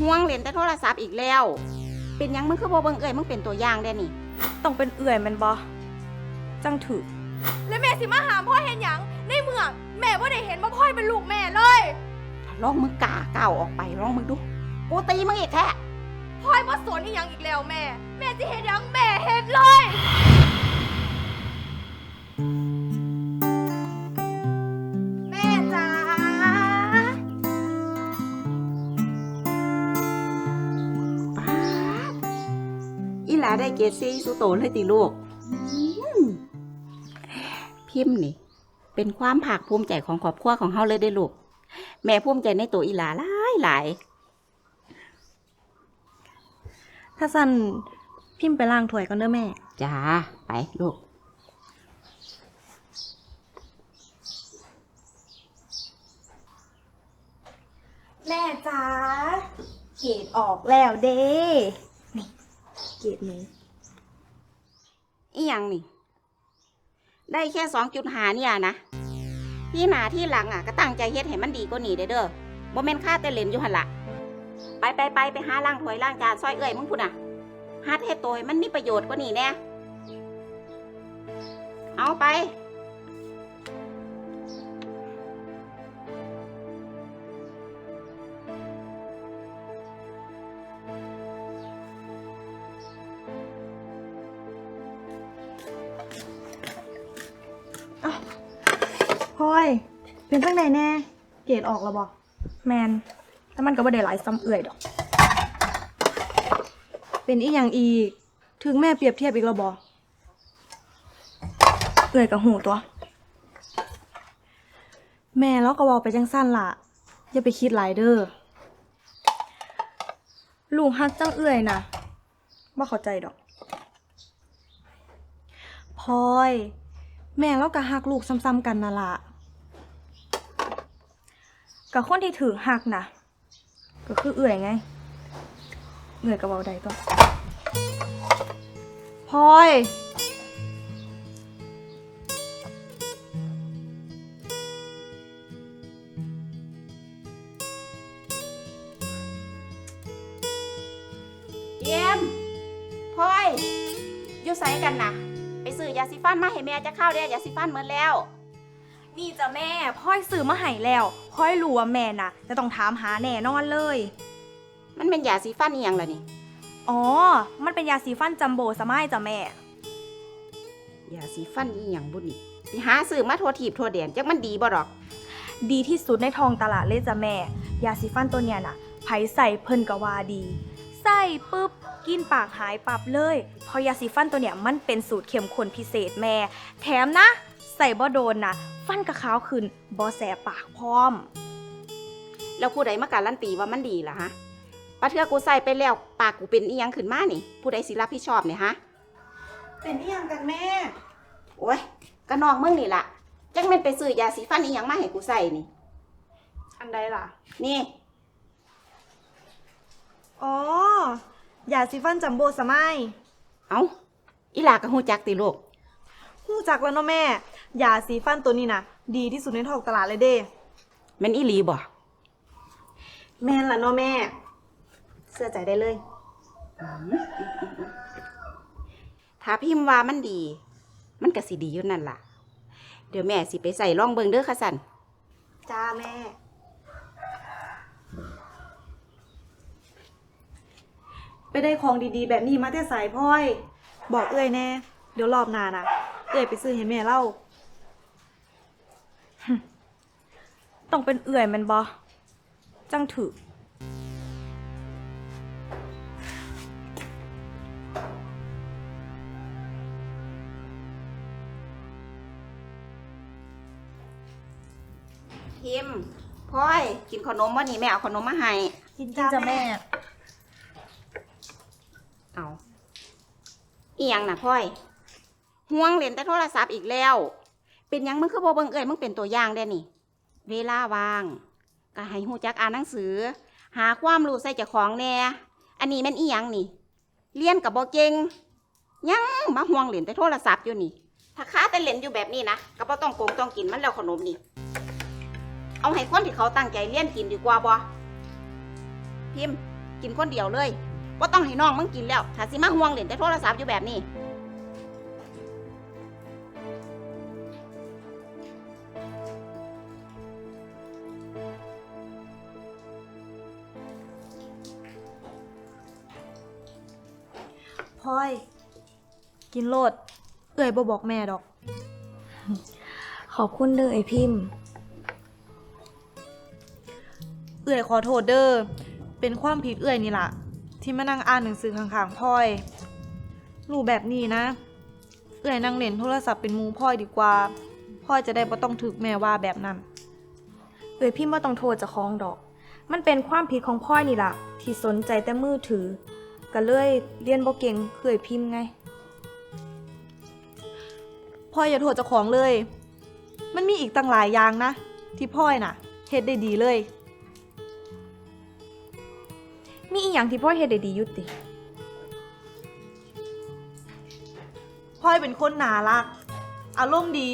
ห่วงเล่นแต่โทรศัพท์อีกแล้ว เป็นหยังมึงคือบ่เบิ่งเอ้ยมึงเป็นตัวอย่างได้นี่ ต้องเป็นเอื่อยแมันบอจังถือแล้วแม่สิมาหามพ่อเห็นหยังในเมืองแม่ว่าได้เห็นว่าพ่อยเป็นลูกแม่เลยลองมึงกล้าก้าวออกไปลองมึงดู กูตีมึงอีกแท้ พ่อยมาสวนอีหยังอีกแล้วแม่ แม่สิเห็นหยังแม่เห็นเลยาได้เกรดซีสุโตเลยติลูกอืมพิมพ์นี่ เป็นความภาคภูมิใจของครอบครัวของเฮาเลยได้อลูก แม่ภูมิใจในตัวอีหลาหลายหลายถ้าสั่นพิมพ์ไปล้างถ้วยก่อนเด้อแม่ จ้า ไปลูก แม่จ๋าเกรดออกแล้วเด้นี่ เกรดนี้อีหยังนี่ ได้แค่สองจุดหาเนี่ยนะที่หนาที่หลังอะก็ตั้งใจเฮ็ดให้มันดีกว่านี้เด้อเด้อบ่แม่นค่าแต่เล่นอยู่หั่นละไปไปไปไปหาล่างถวยล่างจานซอยเอ้ยมึงพุ่นอะหาเฮ็ดตัวให้มันมีประโยชน์กว่านี้แน่เอาไป เป็นจังไดแน่ เกรดออกแล้วบอแมนแต่มันก็บ่ได้หลายซ้ำเอื่อยดอก เป็นอีหยังอีก ถึงแม่เปรียบเทียบอีกแล้วบอเอื่อยกับหูตัว แม่แล้วก็เวาไปจังสั้นล่ะ อย่าไปคิดหลายเด้อ ลูกฮักจังเอื่อยนะบ่เข้าใจดอกพลอย แม่แล้วก็ฮักลูกซ้ำๆกันน่ะล่ะ กับคนที่ถือหักนะก็คือเอื่อยไง เอื่อยกับเบาใดตัวพลอยเยี่ยมพลอยอยู่ไสกันนะไปซื้อยาสีฟันมาให้แม่จะเข้าวเด้อยาสีฟันเหมดแล้ว นี่จ้ะแม่พลอยซื้อมาให้แล้วพลอยรู้ว่าแม่น่ะ จะต้องถามหาแน่นอนเลย มันเป็นยาสีฟันอีหยังล่ะนี่อ๋อ มันเป็นยาสีฟันจัมโบ้สมัยจ้ะแม่ ยาสีฟันอีหยังบุนี่ไปหาซื้อมาทั่วทีบทั่วแดนจักมันดีบ่ดอก ดีที่สุดในทองตลาดเลยจ้ะแม่ ยาสีฟันตัวเนี้ยน่ะไผใส่เพิ่นก็ว่าดี ใส่ปุ๊บกินปากหายปับเลยเพราะยาสีฟันตัวเนี้ยมันเป็นสูตรเข้มข้นพิเศษแม่ แถมนะ ใส่บ่โดนนะฟันกระขาวขึ้นบ่แสบปากพร้อม แล้วผู้ใดมาการันตีว่ามันดีล่ะฮะปะเทือกูใส่ไปแล้วปากกูเป็นอีหยังขึ้นมานี่ ผู้ใดสิรับผิดชอบเนี่ยฮะ เป็นอีหยังกันแม่ โอ้ยกะน้องมึงนี่ล่ะ จักแม่นไปซื้อยาสีฟันอีหยังมาให้กูใส่นี่ อันใดล่ะ นี่ อ๋อยาสีฟันจัมโบ้สมัย เอาอีหลากะฮู้จักติลูกหู้จักแล้วเนาะแม่ ยาสีฟันตัวนี้นะดีที่สุดในท้องตลาดเลยเด้แม่นอีหลีบ่แม่นละเนาะแม่ เสื้อใจได้เลย ถ้าพิมพ์ว่ามันดี มันก็สิดีอยู่นั่นล่ะ เดี๋ยวแม่สิไปใส่ร่องเบิงเด้อค่ะสันจ้าแม่ ไปได้ของดีๆ แบบนี้มาแต่สายพ่อย บอกเอ้ยแน่ เดี๋ยวรอบหน้านะเอ้ยไปซื้อให้แม่เล่า ต้องเป็นเอื่อยแมันบอจังถือพิมพ์พ่อยกินขนมวันนี้แม่เอาขนมมาให้ กินจ้าแม่ เอาอีหยังน่ะพ่อย ห่วงเล่นแต่โทรศัพท์อีกแล้ว เป็นยังมึงคือบ่เบิ่งเอ้ยมึงเป็นตัวอย่างได้นี่ เวลาว่างก็ให้ฮู้จักอ่านหนังสือ หาความรู้ใส่เจ้าของแหน่อันนี้แม่นอีหยังนี่ เรียนกับบ่เก่งยังมาห่วงเล่นแต่โทรศัพท์อยู่นี่ ถ้าค้าแต่เล่นอยู่แบบนี้นะก็บ่ต้องโกงต้องกินมันแล้วขนมนี่ เอาให้คนที่เขาตั้งใจเรียนกินดีกว่าบ่พิมพ์กินคนเดียวเลยว่าต้องให้น้องมึงกินแล้ว ถ้าสิมาห่วงเล่นแต่โทรศัพท์อยู่แบบนี้ กินโลด เอื่อยบ่บอกแม่ดอก ขอบคุณเด้อไอพิมพ์เอื่อยขอโทษเด้อ เป็นความผิดเอื่อยนี่ล่ะ ที่มานั่งอ่านหนังสือข้างๆพ่อยรู้แบบนี้นะ เอื่อยนั่งเล่นโทรศัพท์เป็นหมูพ่อยดีกว่าพ่อยจะได้บ่ต้องถึกแม่ว่าแบบนั้น เอ่ยพี่ว่าต้องโทษเจะคล้าของดอก มันเป็นความผิดของพ่อยนี่ล่ะ ที่สนใจแต่มือถือ ก็เลยเรียนบ่เก่งเคยพิมพ์ไง พ่อยอย่าโทษเจ้าของเลย มันมีอีกตั้งหลายอย่างนะ ที่พ่อยน่ะเฮ็ดได้ดีเลย มีอีหยังที่พ่อยเฮ็ดได้ดีอยุติพ่อยเป็นคนน่ารัก อารมณ์ดี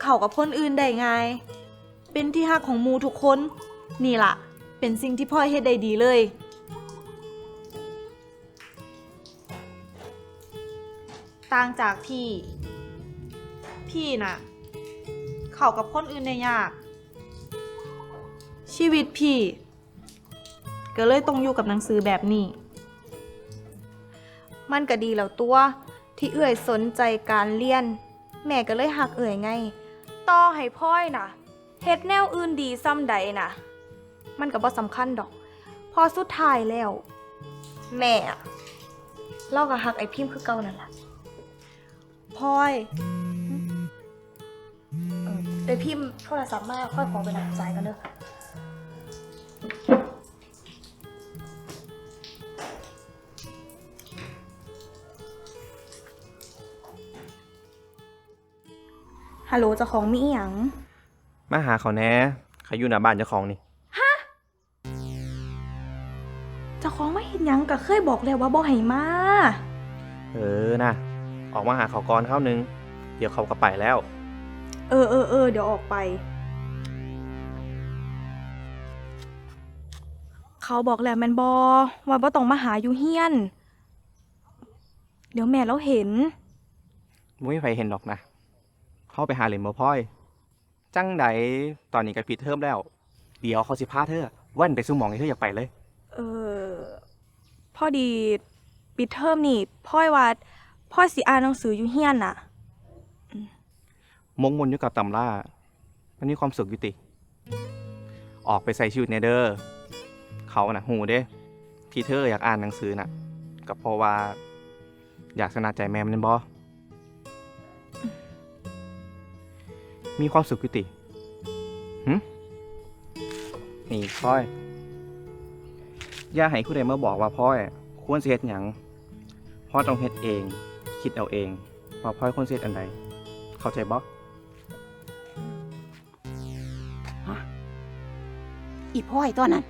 เข้ากับคนอื่นได้ง่าย เป็นที่ฮักของหมูทุกคน นี่ล่ะ เป็นสิ่งที่พ่อยเฮ็ดได้ดีเลย ต่างจากที่ พี่น่ะ เข้ากับคนอื่นได้ยาก ชีวิตพี่ ก็เลยต้องอยู่กับหนังสือแบบนี้ มันก็ดีแล้วตัว ที่เอื่อยสนใจการเรียน แม่ก็เลยหักเอื่อยไง ต่อให้พ่อยน่ะเฮ็ดแนวอื่นดีซ้ำใดน่ะ มันก็บ่สำคัญดอก พอสุดท้ายแล้ว แม่อะเราก็หักไอพิมพ์คือเก่านั่นละพ่อย เออไอ้พิมพ์โทรศัพท์มาค่อยขอไปรับสายกันเด้อฮัลโหลเจ้าของมีอีหยังมาหาเขาแหน่เขาอยู่หน้าบ้านเจ้าของนี่ เจ้าของไม่เห็นหยังก็เคยบอกแล้วว่าบ่ให้มา เออนะ ออกมาหาเขาก่อนเข้านึง เดี๋ยวเขาก็ไปแล้ว เออเออเออเดี๋ยวออกไป เขาบอกแล้วแมนบอว่าบ่ต้องมาหาอยู่เฮียน เดี๋ยวแม่เราเห็นไม่มีใครเห็นหรอกนะ เข้าไปหาเหรียญบ่พ่อย จังใดตอนนี้ก็ปิดเทอมแล้ว เดี๋ยวเขาสิพาเธอแว่นไปสุ่มหมองให้เธออยากไปเลย เออพอดีปิดเทอมนี่พ่อยว่าพ่อยสิอ่านหนังสืออยู่เฮียนน่ะ มงมนอยู่กับตำล่ามันมีความสุขอยู่ติ ออกไปใส่ชีวิตในเดอ้อเขาน่ะหูเด้ ที่เธออยากอ่านหนังสือน่ะก็เพราะว่า อยากสนาใจแม่มันบ่มีความสุขอยู่ติหึนี่พ่อยอย่าให้ผู้ใดมาบอกว่าพ่อยควรเสิเฮ็ดหยังพ่อต้องเฮ็ดเอง คิดเอาเอง ว่าพ่อยควรเสิเฮ็ดอันใดเข้าใจบ่ พ่อยตัวนั้น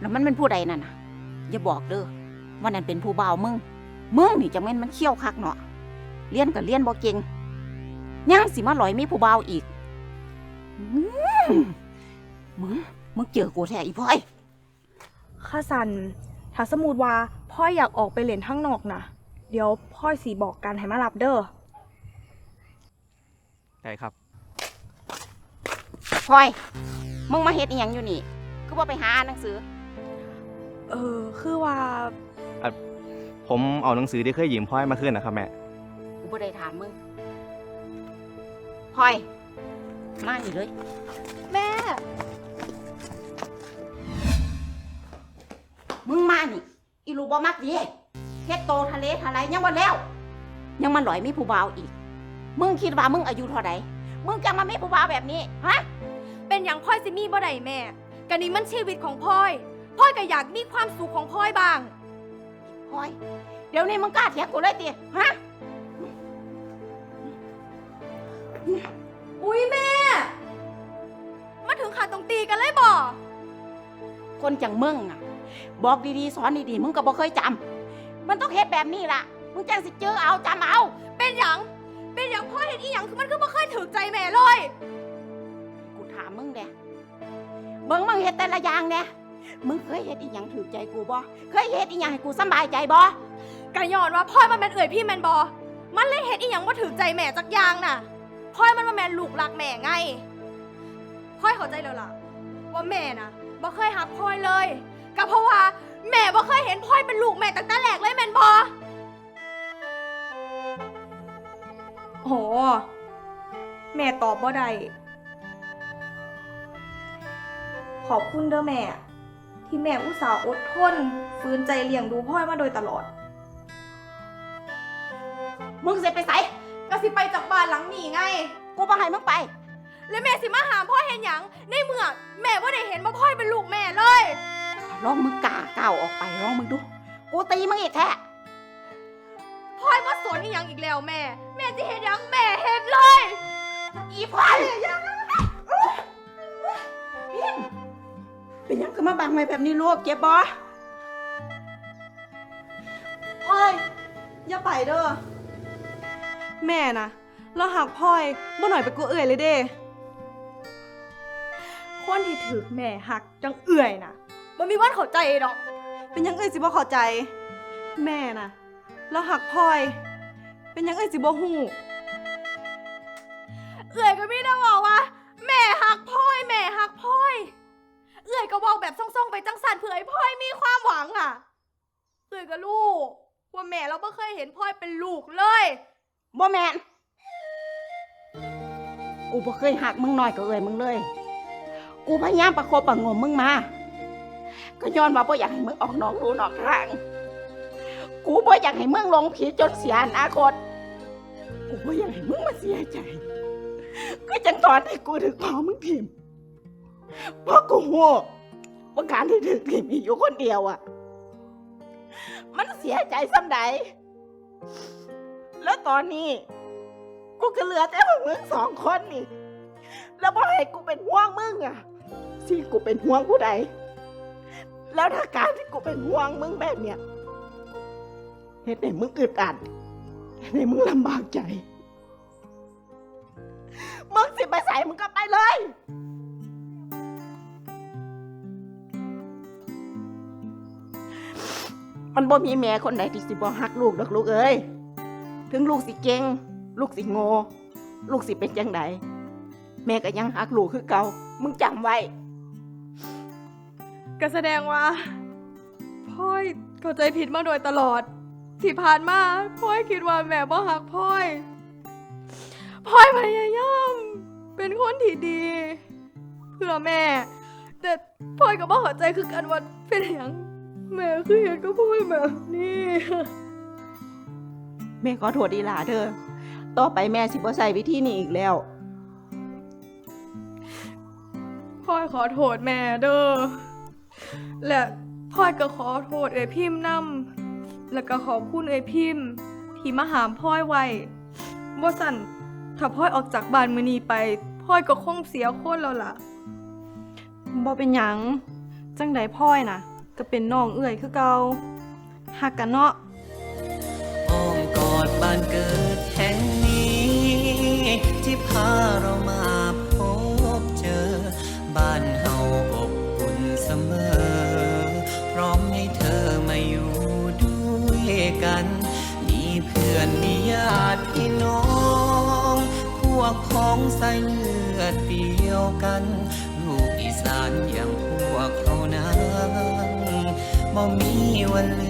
แล้วมันเป็นผู้ใดนั่นน่ะ อย่าบอกเด้อว่านั่นเป็นผู้บ่าวมึง มึงนี่จะแม่นมันเขี้ยวคักเนาะเรียนก็เรียนบ่เก่งยังสิมาหลอยมีผู้บ่าวอีกอื้อมึงมึงเจอกูแท้อีพ่อย ข้าสันถ้าสมมุติว่าพ่อยอยากออกไปเล่นข้างนอกนะเดี๋ยวพ่อยสีบอกกันให้มารับเด้อ ได้ครับ พ่อย มึงมาเฮ็ดอีหยังอยู่นี่ คือบ่ไปหาอ่านหนังสือ เออ คือว่า ผมเอาหนังสือที่เคยยืมพ่อยมาคืนนะครับแม่ กูบ่ได้ถามมึงพ่อย มานี่เลย แม่ มึงมานี่อีลูกบ่มักดีเฮ็ดโตทะเลทลายยังบ่แล้ว ยังมันหลอยมีผู้บ่าวอีก มึงคิดว่ามึงอายุเท่าใดมึงจะมามีผู้บ่าวแบบนี้ ฮะ เป็นอย่างพ่อยสิมีบ่ได้แม่กันนี้มันชีวิตของพ่อยพ่อยก็อยากมีความสุขของพ่อยบ้าง พลอย เดี๋ยวนี้มึงกล้าเถียงกูเลยติฮะ อุ้ยแม่ มาถึงขาดตรงตีกันเลยบ่คนจังมึงอะ บอกดีๆ สอนดีๆ มึงก็บ่เคยจำมันต้องเฮ็ดแบบนี้ล่ะ มึงจังสิเจอเอาจำเอา เป็นอย่างเป็นอย่างพ่อเห็นอีหยังคือมันคือบ่เคยถือใจแม่เลยกูถา มมึงเด้เบิ่งมึงเฮ็ดแต่ละอย่างเด้มึงเคยเฮ็ดอีหยังถูกใจกูบ่เคยเฮ็ดอีหยังให้กูสำบายใจบ่กะย้อนว่าพ่อยมันเป็นเอ่ยพี่แมนบอ มันเลยเฮ็ดอีหยังว่าถือใจแม่จักอย่างน่ะพ่อยมันมาแมนลูกรักแม่ไงพ่อยเข้าใจแล้วล่ะ ว่าแม่น่ะบ่เคยหักพ่อยเลย ก็เพราะว่าแม่บ่เคยเห็นพ่อยเป็นลูกแม่ตั้งแต่แรกเลยแมนบอโหแม่ตอบบ่ได้ ขอบคุณเด้อแม่ ที่แม่อุตส่าห์อดทนฝืนใจเลี้ยงดูพ่อยมาโดยตลอด มึงสิไปไสก็สิไปจากบ้านหลังนี้ไง กูบ่ให้มึงไป แล้วแม่สิมาหามพ่อยเห็นหยังในเมื่อแม่ว่าได้เห็นว่าพ่อยเป็นลูกแม่เลย ลองมึงกล้าก้าวออกไปลองมึงดู กูตีมึงอีกแท้พ่อยมาสวนอีหยังอีกแล้วแม่ แม่จะเห็นหยังแม่เห็นเลย อีพอย เป็นมาบังไว้แบบนี้ลูกเจ็บบ่พ่อยอย่าไปเด้อ แม่นะเราหักพ่อยบ่หน่อยไปกูเอื่อยเลยเด้คนที่ถือแม่หักจังเอื่อยนะมันมีวันเข้าใจดอก เป็นหยังเอ้ยสิบ่เข้าใจ แม่นะเราหักพ่อย เป็นหยังเอ้ยสิบ่ฮู้ เอื่อยก็ไมีได้บอกว่า ก็บอกแบบส่องๆไปจังสันเผื่อให้พ่อยมีความหวังอะเอื่อยก็รู้ว่าแม่เราไม่เคยเห็นพ่อยเป็นลูกเลย บ่แมนกูบ่เคยหักมึงน้อยก็เอ่ยมึงเลย กูพยายามประคบประหงมมึงมา ก็ย้อนว่าบ่อยากให้มึงออกนอกรูนอกทาง กูบ่อยากให้มึงหลงผิดจนเสียอนาคต กูบ่อยากให้มึงมาเสียใจ ก็จังตอนที่กูถึงพอมึงทิมเพราะกูโง่ ว่าการที่ถึงทิมมีอยู่คนเดียวอะมันเสียใจซ้ำใด แล้วตอนนี้ กูก็เหลือแต่พวกมึงสองคนนี่ แล้วบ่ให้กูเป็นห่วงมึงอะที่กูเป็นห่วงผู้ใด แล้วถ้าการที่กูเป็นห่วงมึงแบบเนี้ยเหตุให้มึงอึดอัดเหตุให้มึงลำบากใจ มึงสิไปใส่มึงก็ไปเลย มันบ่มีแม่คนใดที่สิบ่ฮักลูกดอกลูกเอ้ย ถึงลูกสิเก่ง ลูกสิโง่ ลูกสิเป็นจังไดแม่ก็ยังฮักลูกคือเก่า มึงจำไว้ ก็แสดงว่าพ่อยเข้าใจผิดมาโดยตลอด ที่ผ่านมาพ่อยคิดว่าแม่บ่หักพ่อยพ่อยพยายามเป็นคนที่ดี เพื่อแม่ แต่พ่อยก็บ่เข้าใจคือกันว่าเป็นหยัง แม่คือเห็นก็พ่อยแบบนี้แม่ขอโทษดีหลาเด้อต่อไปแม่สิบ่ใส่วิธีนี้อีกแล้วพ่อยขอโทษแม่เด้อ และพ่อยก็ขอโทษเอยพิมพ์นำแล้วก็ขอบคุณเอยพิมพ์ ที่มาหามพ่อยไว้บ่สั่นถ้าพ่อยออกจากบ้านมื้อนี้ไปพ่อยก็คงเสียคนแล้วล่ะบ่เป็นหยังจังใดพ่อยนะ ก็เป็นน้องเอื่อยคือเก่าหักกันเนาะอ้อมกอดบ้านเกิดแห่งนี้ ที่พาเรามาพบเจอ บ้านเฮาอบอุ่นเสมอ พร้อมให้เธอมาอยู่ด้วยกัน มีเพื่อนมีญาติพี่น้อง พวกของสายเลือดเดียวกัน บ่มีวันลืมบ้าน